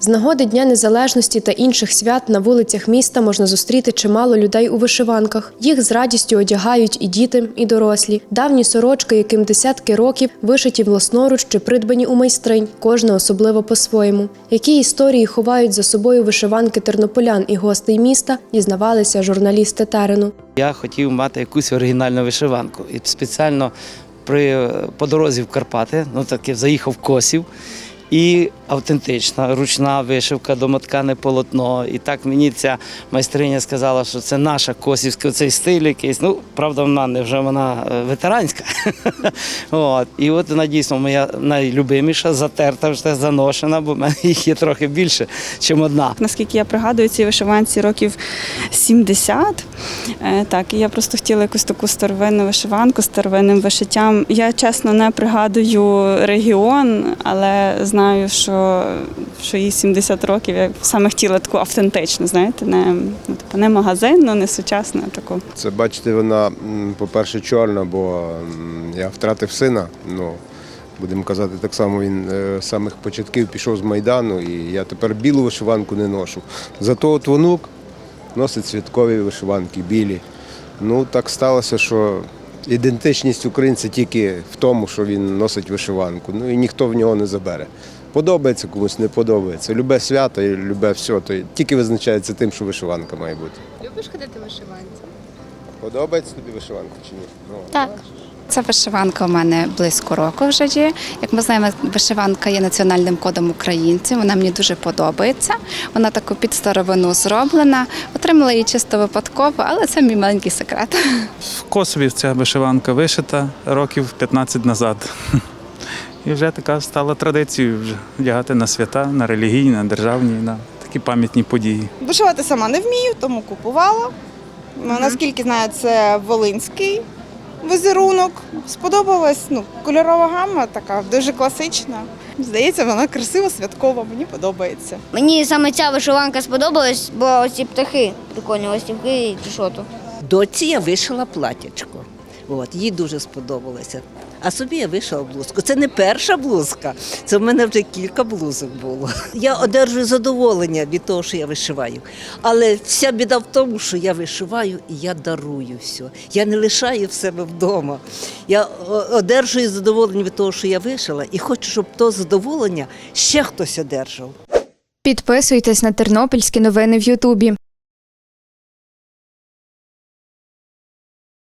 З нагоди Дня Незалежності та інших свят на вулицях міста можна зустріти чимало людей у вишиванках. Їх з радістю одягають і діти, і дорослі. Давні сорочки, яким десятки років, вишиті власноруч чи придбані у майстринь, кожна особливо по-своєму. Які історії ховають за собою вишиванки тернополян і гостей міста, дізнавалися журналісти терену. Я хотів мати якусь оригінальну вишиванку. І спеціально при, по дорозі в Карпати, ну таки заїхав Косів. І автентична ручна вишивка, домоткане полотно. І так мені ця майстриня сказала, що це наша косівська цей стиль якийсь. Ну, правда, вона не вже вона е, ветеранська. от. І от вона дійсно моя найлюбиміша, затерта, вже заношена, бо в мене їх є трохи більше, ніж одна. Наскільки я пригадую, цій вишиванці років 70. Е, Так, і я просто хотіла якусь таку старовинну вишиванку старовинним вишиттям. Я чесно не пригадую регіон, але знаю, що, що їй 70 років. Я саме хотіла таку автентичну, знаєте, не, ну, типу, не магазинну, не сучасну, а таку. Це бачите, вона, по-перше, чорна, бо я втратив сина. Ну, будемо казати, так само він е, з самих початків пішов з Майдану, і я тепер білу вишиванку не ношу. Зато от внук носить святкові вишиванки, білі. Ну, так сталося, що ідентичність українця тільки в тому, що він носить вишиванку. Ну і ніхто в нього не забере. Подобається комусь, не подобається. Любе свято і любе все, то тільки визначається тим, що вишиванка має бути. Любиш ходити в вишиванці? Подобається тобі вишиванка чи ні? Ну, Так. Ця вишиванка у мене близько року вже є. Як ми знаємо, вишиванка є національним кодом українців. Вона мені дуже подобається. Вона таку під старовину зроблена. Отримала її чисто випадково, але це мій маленький секрет. В Косові ця вишиванка вишита років 15 назад. І вже така стала традицією вже вдягати на свята, на релігійні, на державні, на такі пам'ятні події. Вишивати сама не вмію, тому купувала. Ну, Наскільки знаю, це волинський візерунок. Сподобалась ну, кольорова гама така, дуже класична. Здається, вона красиво, святкова, мені подобається. Мені саме ця вишиванка сподобалась, бо ці птахи прикольні, ластівки чи що то. Доці я вишила платячко. От, їй дуже сподобалося. А собі я вишила блузку. Це не перша блузка, це в мене вже кілька блузок було. Я одержую задоволення від того, що я вишиваю. Але вся біда в тому, що я вишиваю і я дарую все. Я не лишаю в себе вдома. Я одержую задоволення від того, що я вишила, і хочу, щоб то задоволення ще хтось одержав. Підписуйтесь на тернопільські новини в Ютубі.